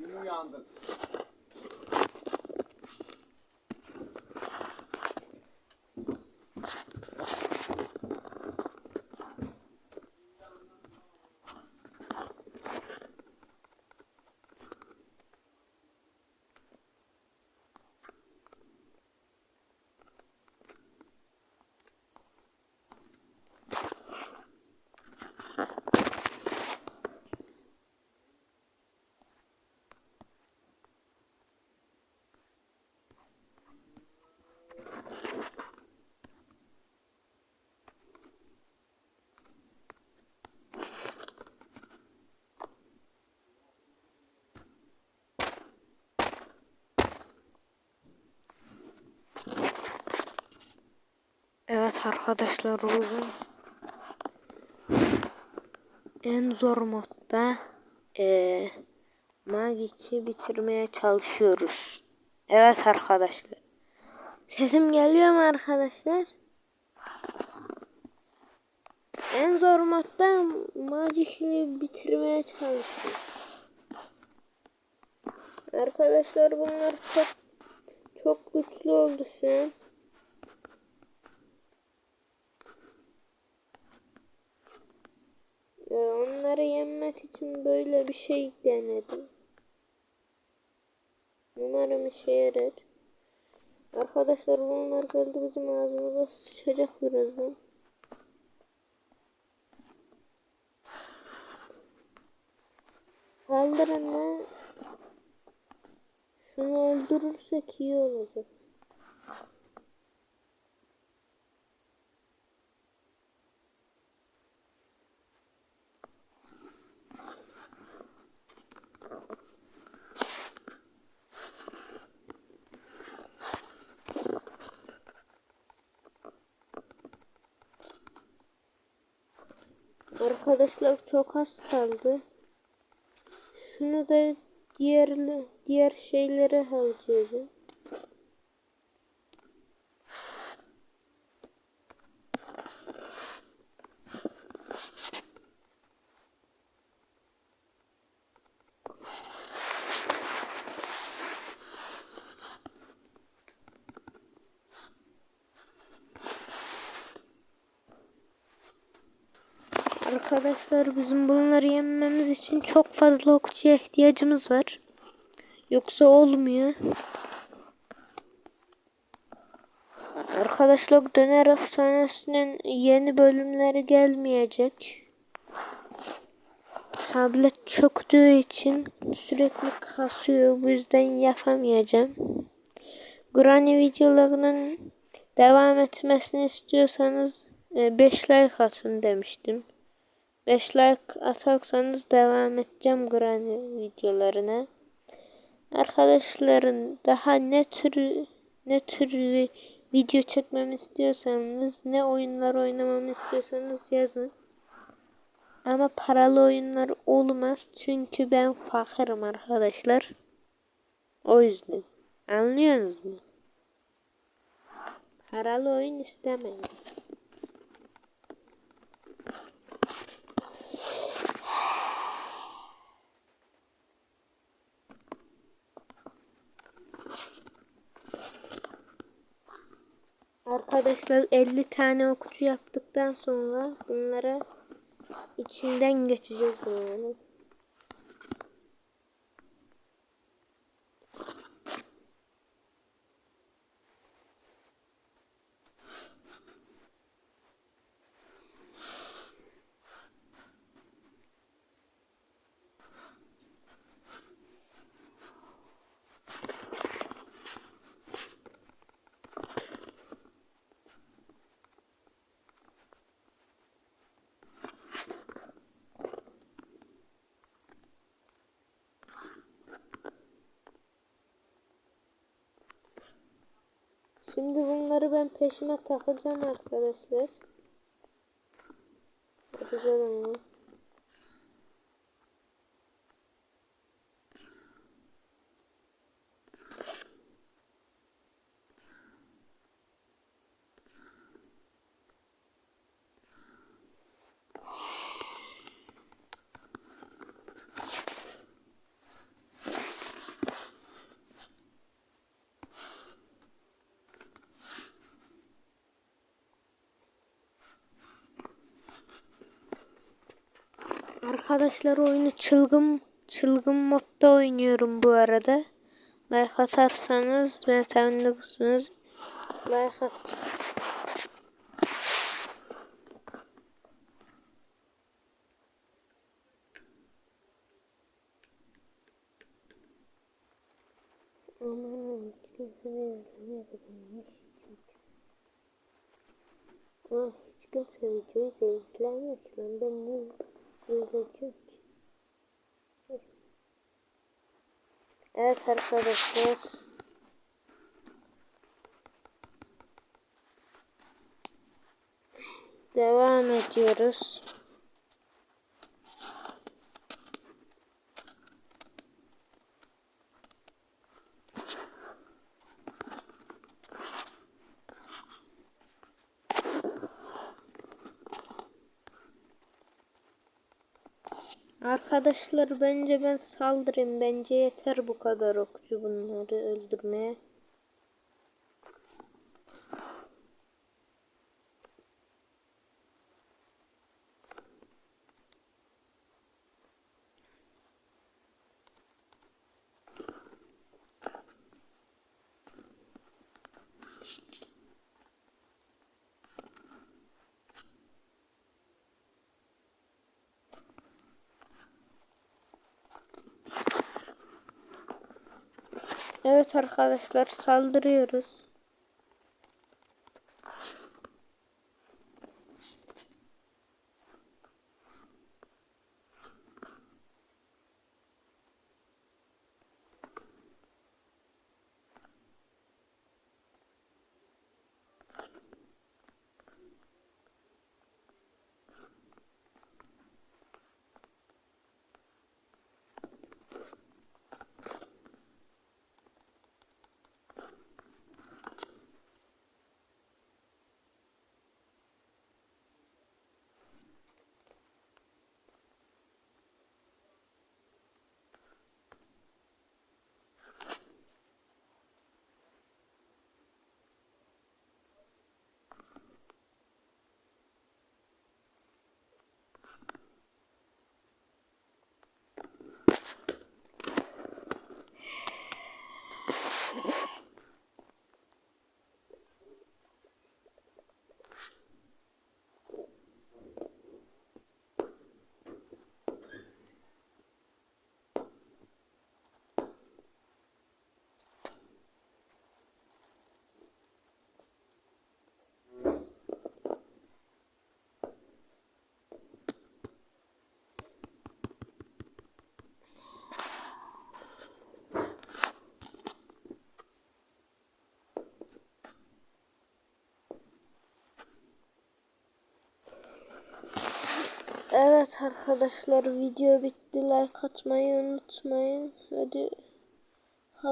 Yeni uyandık. Evet arkadaşlar bugün en zor modda eee Magic'i bitirmeye çalışıyoruz. Evet arkadaşlar. Sesim geliyor mu arkadaşlar? En zor modda Magic'i bitirmeye çalışıyoruz. Arkadaşlar bunlar çok çok güçlü oldu şu an. Şey denedim. Umarım işe yarar. Arkadaşlar bunlar geldi bizim ağzımıza sıçacak birazdan. Saldırın lan. Şunu öldürürsek iyi olacak. Arkadaşlar çok az kaldı. Şunu da diğer diğer şeylere harcayacağım. Arkadaşlar bizim bunları yenmemiz için çok fazla okçuya ihtiyacımız var. Yoksa olmuyor. Arkadaşlar Döner Efsanesi'nin yeni bölümleri gelmeyecek. Tablet çöktüğü için sürekli kasıyor. Bu yüzden yapamayacağım. Granny videolarının devam etmesini istiyorsanız 5 like atın demiştim. 5 like atarsanız devam edeceğim Granny videolarına. Arkadaşların daha ne tür ne tür video çekmemi istiyorsanız, ne oyunlar oynamamı istiyorsanız yazın. Ama paralı oyunlar olmaz çünkü ben fakirim arkadaşlar. O yüzden. Anlıyorsunuz mu? Paralı oyun istemeyin. Arkadaşlar 50 tane okçu yaptıktan sonra bunlara içinden geçeceğiz yani. Şimdi bunları ben peşime takacağım arkadaşlar. Hadi gelin. Arkadaşlar oyunu çılgın çılgın modda oynuyorum bu arada. Like atarsanız ben seviniriz. Like at. Aman kimse de izlemedi beni. Ah hiç kimse videoyu da izlemiyor ki lan ben niye izleyeceğim ki? Evet arkadaşlar. Devam ediyoruz. Arkadaşlar bence ben saldırayım. Bence yeter bu kadar okçu bunları öldürmeye. Evet arkadaşlar saldırıyoruz. Evet arkadaşlar video bitti. Like atmayı unutmayın. Hadi